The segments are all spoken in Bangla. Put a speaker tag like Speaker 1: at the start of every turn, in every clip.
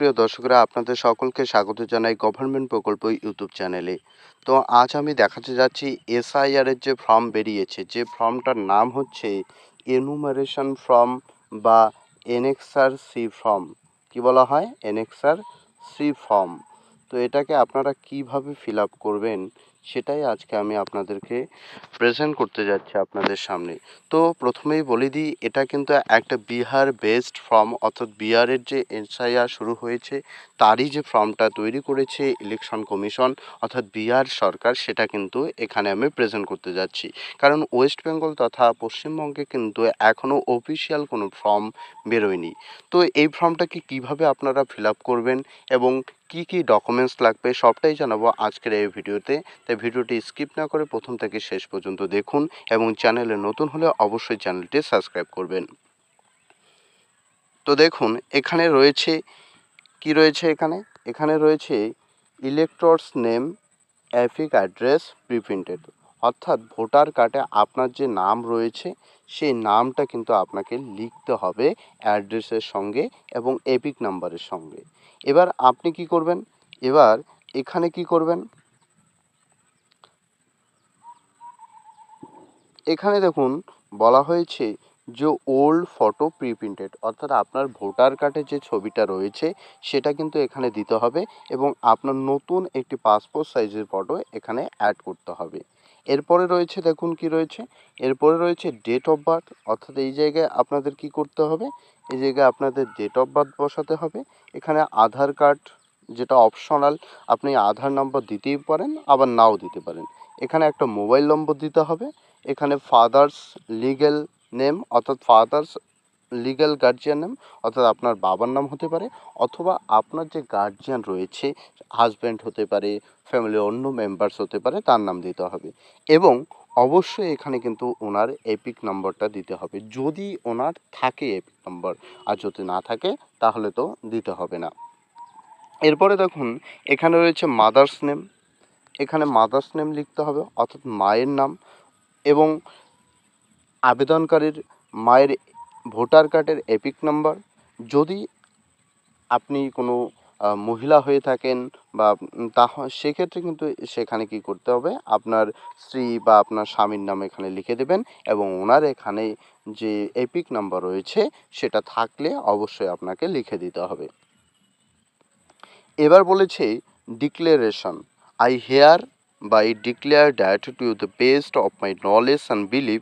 Speaker 1: প্রিয় দর্শকরা, আপনাদের সকলকে স্বাগত জানাই গভর্নমেন্ট প্রকল্প ইউটিউব চ্যানেলে। তো আজ আমি দেখাতে যাচ্ছি এসআইআর এর যে ফর্ম বেরিয়েছে, যে ফর্মটার নাম হচ্ছে এনুমারেশন ফর্ম বা এনএক্সআর সি ফর্ম কি বলা হয়? এনএক্সআর সি ফর্ম তো এটাকে আপনারা কীভাবে ফিল করবেন? সেটাই আজকে আমি আপনাদেরকে প্রেজেন্ট করতে যাচ্ছি আপনাদের সামনে। তো প্রথমেই বলে দিই, এটা কিন্তু একটা বিহার বেসড ফর্ম অর্থাৎ বিহারের যে এসআইআর শুরু হয়েছে, তারই যে ফর্মটা তৈরি করেছে ইলেকশন কমিশন অর্থাৎ বিহার সরকার, সেটা কিন্তু এখানে আমি প্রেজেন্ট করতে যাচ্ছি। কারণ ওয়েস্ট বেঙ্গল তথা পশ্চিমবঙ্গে কিন্তু এখনও অফিসিয়াল কোনো ফর্ম বেরোয়নি। তো এই ফর্মটাকে কীভাবে আপনারা ফিল করবেন এবং কি কি ডকুমেন্টস লাগবে সবটাই জানাব আজকের এই ভিডিওতে। তাই ভিডিওটি স্কিপ না করে প্রথম থেকে শেষ পর্যন্ত দেখুন এবং চ্যানেলে নতুন হলে অবশ্যই চ্যানেলটি সাবস্ক্রাইব করবেন। তো দেখুন, এখানে রয়েছে, কি রয়েছে এখানে? এখানে রয়েছে electors name affix address preprinted অর্থাৎ ভোটার কার্ডে আপনার যে নাম রয়েছে, সেই নামটা কিন্তু আপনাকে লিখতে হবে অ্যাড্রেসের সঙ্গে এবং এপিক নাম্বারের সঙ্গে। এবার আপনি কি করবেন? এবার এখানে কি করবেন? এখানে দেখুন, বলা হয়েছে যে ওল্ড ফটো প্রিপ্রিন্টেড অর্থাৎ আপনার ভোটার কার্ডে যে ছবিটা রয়েছে, সেটা কিন্তু এখানে দিতে হবে এবং আপনার নতুন একটি পাসপোর্ট সাইজের ফটো এখানে অ্যাড করতে হবে। এরপরে রয়েছে, দেখুন কি রয়েছে, এরপরে রয়েছে ডেট অফ বার্থ অর্থাৎ এই জায়গায় আপনাদের কি করতে হবে? এই জায়গায় আপনাদের ডেট অফ বার্থ বসাতে হবে। এখানে আধার কার্ড যেটা অপশনাল আপনি আধার নম্বর দিতেই পারেন, আবার নাও দিতে পারেন। এখানে একটা মোবাইল নম্বর দিতে হবে। এখানে ফাদার্স লিগ্যাল নেম অর্থাৎ ফাদার্স লিগ্যাল গার্জিয়ান নেম অর্থাৎ আপনার বাবার নাম হতে পারে, অথবা আপনার যে গার্জিয়ান রয়েছে হাজব্যান্ড হতে পারে ফ্যামিলির অন্য মেম্বার্স হতে পারে, তার নাম দিতে হবে। এবং অবশ্যই এখানে কিন্তু ওনার এপিক নম্বরটা দিতে হবে। যদি ওনার থাকে এপিক নম্বর আর যদি না থাকে, তাহলে তো দিতে হবে না। এরপরে দেখুন, এখানে রয়েছে মাদার্স নেম এখানে মাদার্স নেম লিখতে হবে, অর্থাৎ মায়ের নাম। এবং আবেদনকারীর মায়ের ভোটার কার্ডের এপিক নাম্বার। যদি আপনি কোনো মহিলা হয়ে থাকেন বা তা সেক্ষেত্রে কিন্তু সেখানে কি করতে হবে? আপনার স্ত্রী বা আপনার স্বামীর নাম এখানে লিখে দেবেন এবং ওনার এখানে যে এপিক নাম্বার রয়েছে সেটা থাকলে অবশ্যই আপনাকে লিখে দিতে হবে। এবার বলেছে declaration. I hereby declare that to the best of my knowledge and believe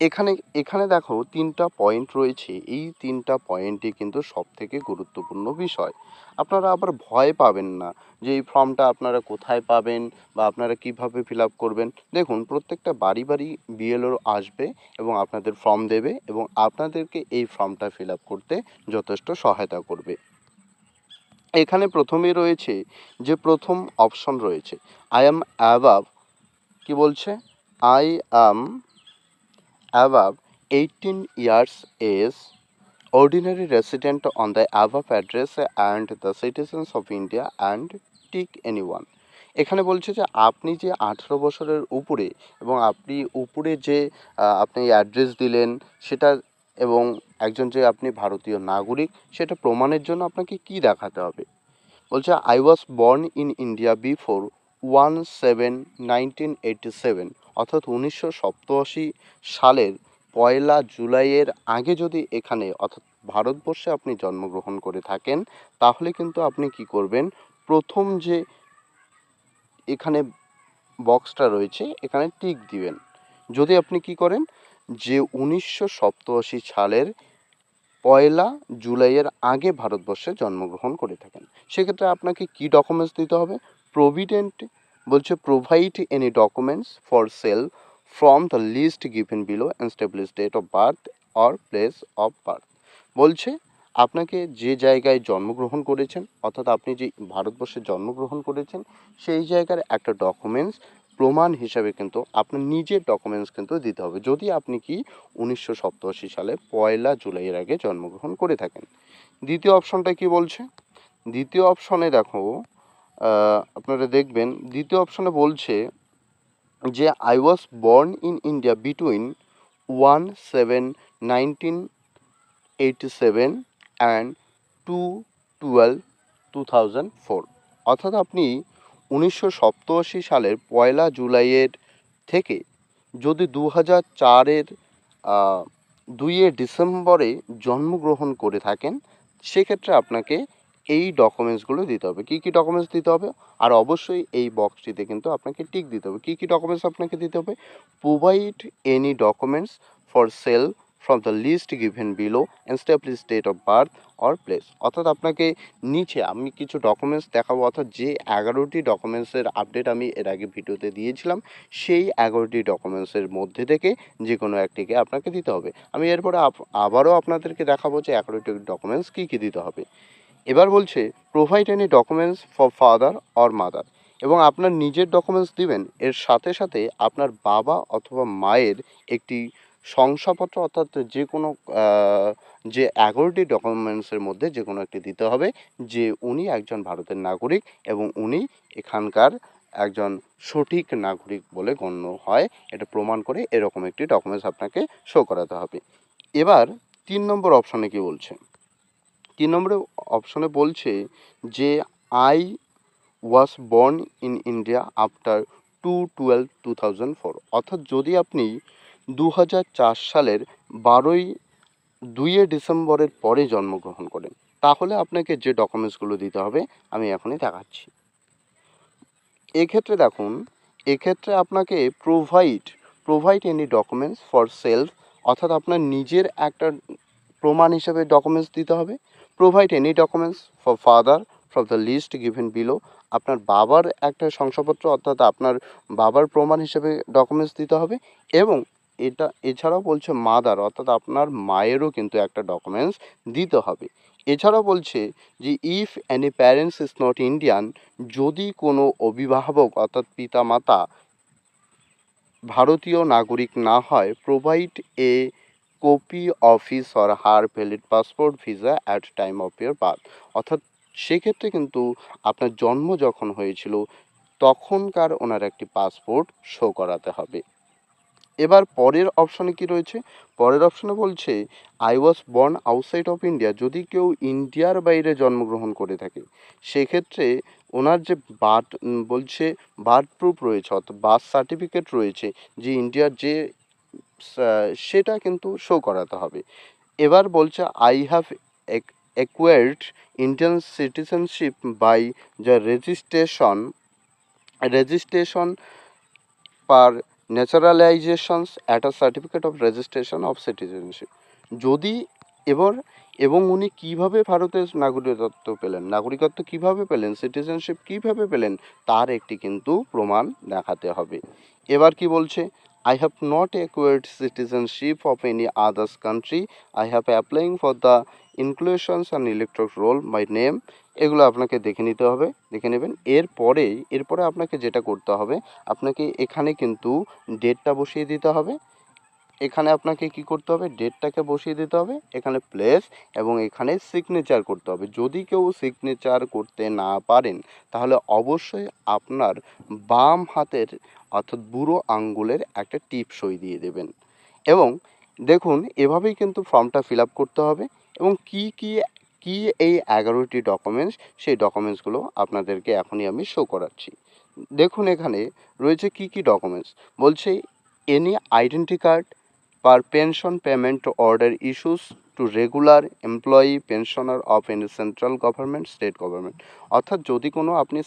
Speaker 1: এখানে এখানে দেখো তিনটা পয়েন্ট রয়েছে। এই তিনটা পয়েন্টই কিন্তু সব থেকে গুরুত্বপূর্ণ বিষয়। আপনারা আবার ভয় পাবেন না যে এই ফর্মটা আপনারা কোথায় পাবেন বা আপনারা কীভাবে ফিল আপ করবেন। দেখুন, প্রত্যেকটা বাড়ি বাড়ি বিএলও আসবে এবং আপনাদের ফর্ম দেবে এবং আপনাদেরকে এই ফর্মটা ফিল আপ করতে যথেষ্ট সহায়তা করবে। এখানে প্রথমেই রয়েছে যে প্রথম অপশন রয়েছে। আই অ্যাম অ্যাবাভ কি বলছে? I am eighteen years age ordinary resident on the above address and the citizens of India and tick any one এখানে বলছে যে, আপনি যে আঠেরো বছরের উপরে এবং আপনি উপরে যে আপনি অ্যাড্রেস দিলেন সেটা এবং একজন যে আপনি ভারতীয় নাগরিক, সেটা প্রমাণের জন্য আপনাকে কি দেখাতে হবে? বলছে I was born in India before one seven nineteen eighty seven অর্থাৎ উনিশশো সপ্তআশি সালের পয়লা জুলাইয়ের আগে যদি এখানে অর্থাৎ ভারতবর্ষে আপনি জন্মগ্রহণ করে থাকেন, তাহলে কিন্তু আপনি কি করবেন? প্রথম যে এখানে বক্সটা রয়েছে, এখানে টিক দিবেন। যদি আপনি কি করেন, যে উনিশশো সপ্তআশি সালের পয়লা জুলাইয়ের আগে ভারতবর্ষে জন্মগ্রহণ করে থাকেন, সেক্ষেত্রে আপনাকে কি ডকুমেন্টস দিতে হবে? প্রভিডেন্ট বলছে provide any documents for self from the list given below establish date of birth or place of birth বলছে, আপনাকে যে জায়গায় জন্মগ্রহণ করেছেন, অর্থাৎ আপনি যে ভারতবর্ষে জন্মগ্রহণ করেছেন, সেই জায়গার একটা ডকুমেন্টস প্রমাণ হিসাবে কিন্তু আপনার নিজের ডকুমেন্টস কিন্তু দিতে হবে। যদি আপনি কি উনিশশো সপ্তাশি সালে পয়লা জুলাইয়ের আগে জন্মগ্রহণ করে থাকেন। দ্বিতীয় অপশনটা কি বলছে? দ্বিতীয় অপশনে দেখো আপনারা দেখবেন, দ্বিতীয় অপশনে বলছে যে I was born in India between one seven nineteen eighty seven and two twelve two thousand four অর্থাৎ আপনি উনিশশো সপ্তআশি সালের পয়লা জুলাইয়ের থেকে যদি দু হাজার চারের দুইয়ে ডিসেম্বরে জন্মগ্রহণ করে থাকেন, সেক্ষেত্রে আপনাকে এই ডকুমেন্টসগুলো দিতে হবে। কী কী ডকুমেন্টস দিতে হবে? আর অবশ্যই এই বক্সটিতে কিন্তু আপনাকে টিক দিতে হবে। কী কী ডকুমেন্টস আপনাকে দিতে হবে? Provide any documents for self from the list given below establish date of birth or place অর্থাৎ আপনাকে নিচে আমি কিছু ডকুমেন্টস দেখাবো। অর্থাৎ যে এগারোটি ডকুমেন্টসের আপডেট আমি এর আগে ভিডিওতে দিয়েছিলাম, সেই এগারোটি ডকুমেন্টসের মধ্যে থেকে যে কোনো একটিকে আপনাকে দিতে হবে। আমি এরপরে আবারও আপনাদেরকে দেখাবো যে এগারোটি ডকুমেন্টস কী কী দিতে হবে। এবার বলছে provide any documents for father or mother এবং আপনার নিজের ডকুমেন্টস দিবেন, এর সাথে সাথে আপনার বাবা অথবা মায়ের একটি শংসাপত্র অর্থাৎ যে কোনো যে এগারোটি ডকুমেন্টসের মধ্যে যে কোনো একটি দিতে হবে, যে উনি একজন ভারতের নাগরিক এবং উনি এখানকার একজন সঠিক নাগরিক বলে গণ্য হয়। এটা প্রমাণ করে এরকম একটি ডকুমেন্টস আপনাকে শো করাতে হবে। এবার তিন নম্বর অপশনে কি বলছে? তিন নম্বরে অপশনে বলছে যে I was born in India after two twelve two thousand four অর্থাৎ যদি আপনি দু হাজার চার সালের বারোই, দুইয়ে ডিসেম্বরের পরে জন্মগ্রহণ করেন, তাহলে আপনাকে যে ডকুমেন্টসগুলো দিতে হবে, আমি এখনই দেখাচ্ছি। এক্ষেত্রে দেখুন, এক্ষেত্রে আপনাকে provide provide any documents for self অর্থাৎ আপনার নিজের একটা প্রমাণ হিসাবে ডকুমেন্টস দিতে হবে। Provide any documents for father from the list given below আপনার বাবার একটা শংসাপত্র অর্থাৎ আপনার বাবার প্রমাণ হিসেবে ডকুমেন্টস দিতে হবে এবং এটা, এছাড়াও বলছে মাদার অর্থাৎ আপনার মায়েরও কিন্তু একটা ডকুমেন্টস দিতে হবে। এছাড়াও বলছে যে if any parents is not Indian যদি কোনো অভিভাবক, অর্থাৎ পিতা মাতা ভারতীয় নাগরিক না হয় provide a copy of or her valid passport visa at time of your birth অর্থাৎ সেক্ষেত্রে কিন্তু আপনার জন্ম যখন হয়েছিল, তখনকার ওনার একটি পাসপোর্ট শো করাতে হবে। এবার পরের অপশনে কি রয়েছে? পরের অপশনে বলছে I was born outside of India যদি কেউ ইন্ডিয়ার বাইরে জন্মগ্রহণ করে থাকে, সেক্ষেত্রে ওনার যে বার্থ বলছে বার্থ প্রুফ রয়েছে, অর্থাৎ বার্থ সার্টিফিকেট রয়েছে, যে ইন্ডিয়ার যে সেটা কিন্তু শো করাতে হবে। এবার বলছে I have acquired Indian citizenship by the registration registration per naturalisations at a certificate of registration of citizenship যদি এবার, এবং উনি কীভাবে ভারতের নাগরিকত্ব পেলেন, নাগরিকত্ব কীভাবে পেলেন সিটিজেনশিপ কীভাবে পেলেন, তার একটি কিন্তু প্রমাণ দেখাতে হবে। এবার কি বলছে I have not acquired citizenship of any others country. I have applying for the inclusions and electric roll my name এগুলো আপনাকে দেখে নিতে হবে, দেখে নেবেন। এরপরে এরপরে আপনাকে যেটা করতে হবে, আপনাকে এখানে কিন্তু ডেটটা বসিয়ে দিতে হবে। এখানে আপনাকে কি করতে হবে? ডেটটাকে বসিয়ে দিতে হবে। এখানে প্লেস এবং এখানে সিগনেচার করতে হবে। যদি কেউ সিগনেচার করতে না পারেন, তাহলে অবশ্যই আপনার বাম হাতের অর্থাৎ বুড়ো আঙ্গুলের একটা টিপ সই দিয়ে দেবেন। এবং দেখুন, এভাবেই কিন্তু ফর্মটা ফিল করতে হবে এবং কি কি কি এই এগারোটি ডকুমেন্টস সেই ডকুমেন্টসগুলো আপনাদেরকে এখনই আমি শো করাচ্ছি। দেখুন এখানে রয়েছে কি কি ডকুমেন্টস বলছে any identity card per pension payment order issues to regular employee pensioner of any central government state government অর্থাৎ যদি কোনো আপনি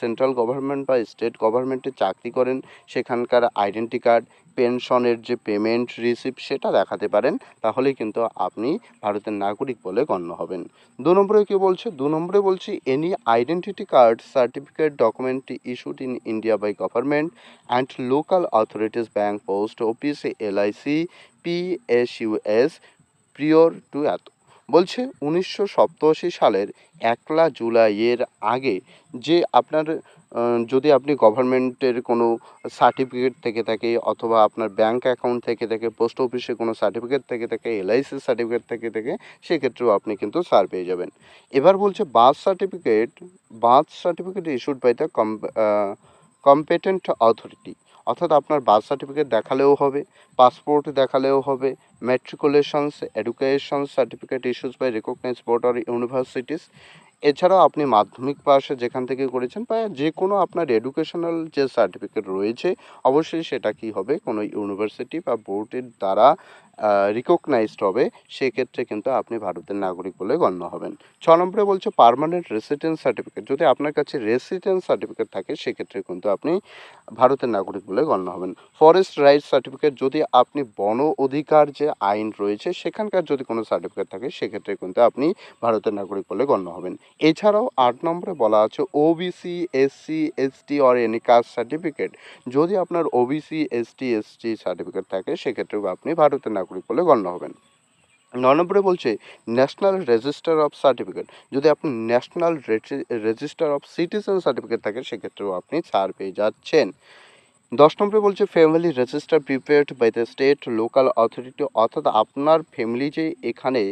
Speaker 1: সেন্ট্রাল গভর্নমেন্ট বা স্টেট গভর্নমেন্টে চাকরি করেন, সেখানকার আইডেন্টি কার্ড পেনশনের যে পেমেন্ট রিসিপ্ট সেটা দেখাতে পারেন, তাহলেই কিন্তু আপনি ভারতের নাগরিক বলে গণ্য হবেন। দু নম্বরে কী বলছে? দু নম্বরে বলছি any identity card certificate document issued in India by government and local authorities bank post office LIC PSUs prior to এত বলছে, উনিশশো সালের একলা জুলাইয়ের আগে যে আপনার যদি আপনি গভর্নমেন্টের কোনো সার্টিফিকেট থেকে থাকে অথবা আপনার ব্যাংক অ্যাকাউন্ট থেকে থাকে, পোস্ট অফিসে কোনো সার্টিফিকেট থেকে থাকে, এলআইসি সার্টিফিকেট থেকে থাকে, সেক্ষেত্রেও আপনি কিন্তু সার পেয়ে যাবেন। এবার বলছে, birth certificate birth certificate issued by the competent authority অর্থাৎ আপনার বার্থ সার্টিফিকেট দেখালেও হবে পাসপোর্ট দেখালেও হবে matriculations education certificate issues by recognise board or universities এছাড়াও আপনি মাধ্যমিক পাশে যেখান থেকে করেছেন বা যে কোনো আপনার এডুকেশনাল যে সার্টিফিকেট রয়েছে, অবশ্যই সেটা কি হবে? কোনো ইউনিভার্সিটি বা বোর্ডের দ্বারা রিকগনাইজড হবে, সেক্ষেত্রে কিন্তু আপনি ভারতের নাগরিক বলে গণ্য হবেন। ছ নম্বরে বলছে পার্মানেন্ট রেসিডেন্স সার্টিফিকেট যদি আপনার কাছে রেসিডেন্স সার্টিফিকেট থাকে, সেক্ষেত্রে কিন্তু আপনি ভারতের নাগরিক বলে গণ্য হবেন। ফরেস্ট রাইট সার্টিফিকেট যদি আপনি বন অধিকার যে আইন রয়েছে, সেখানকার যদি কোনো সার্টিফিকেট থাকে, সেক্ষেত্রে কিন্তু আপনি ভারতের নাগরিক বলে গণ্য হবেন। এছাড়াও আট নম্বরে বলা আছে OBC SC ST or any caste certificate যদি আপনার ওবিসি এসটি এসটি সার্টিফিকেট থাকে, সেক্ষেত্রেও আপনি ভারতের নাগরিক বলে গণ্য হবেন। ন নম্বরে বলছে ন্যাশনাল রেজিস্টার অফ সার্টিফিকেট যদি আপনি national register of citizen certificate থাকে, সেক্ষেত্রেও আপনি ছাড় পেয়ে যাচ্ছেন। দশ নম্বরে বলছে family register prepared by the state local authority অর্থাৎ আপনার ফ্যামিলি যে এখানে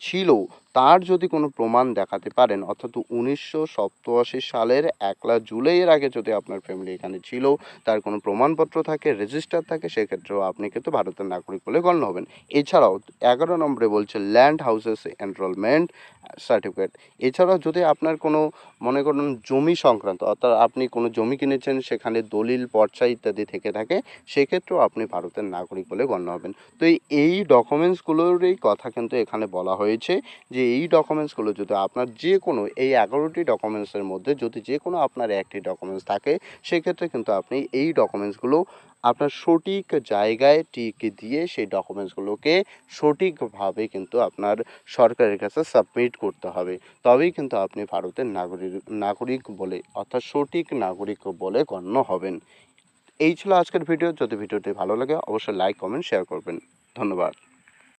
Speaker 1: ছিল, তার যদি কোনো প্রমাণ দেখাতে পারেন, অর্থাৎ উনিশশো সপ্তআশি সালের একলা জুলাইয়ের আগে যদি আপনার ফ্যামিলি এখানে ছিল, তার কোনো প্রমাণপত্র থাকে রেজিস্টার থাকে, সেক্ষেত্রেও আপনি কিন্তু ভারতের নাগরিক বলে গণ্য হবেন। এছাড়াও এগারো নম্বরে বলছে ল্যান্ড হাউসেস এনরোলমেন্ট সার্টিফিকেট এছাড়াও যদি আপনার কোনো, মনে করুন, জমি সংক্রান্ত, অর্থাৎ আপনি কোনো জমি কিনেছেন, সেখানে দলিল, পর্চা ইত্যাদি থেকে থাকে, সেক্ষেত্রেও আপনি ভারতের নাগরিক বলে গণ্য হবেন। তো এই- ডকুমেন্টসগুলোরই কথা কিন্তু এখানে বলা হয়েছে যে এই ডকুমেন্টসগুলো যদি আপনার যে কোনো এই এগারোটি ডকুমেন্টসের মধ্যে যদি যে কোনো আপনার একটি ডকুমেন্টস থাকে, সেক্ষেত্রে কিন্তু আপনি এই ডকুমেন্টসগুলো আপনার সঠিক জায়গায় টিকে দিয়ে সেই ডকুমেন্টসগুলোকে সঠিকভাবে কিন্তু আপনার সরকারের কাছে সাবমিট করতে হবে। তবেই কিন্তু আপনি ভারতের নাগরিক নাগরিক বলে অর্থাৎ সঠিক নাগরিক বলে গণ্য হবেন। এই ছিল আজকের ভিডিও। যদি ভিডিওটি ভালো লাগে, অবশ্যই লাইক কমেন্ট শেয়ার করবেন। ধন্যবাদ।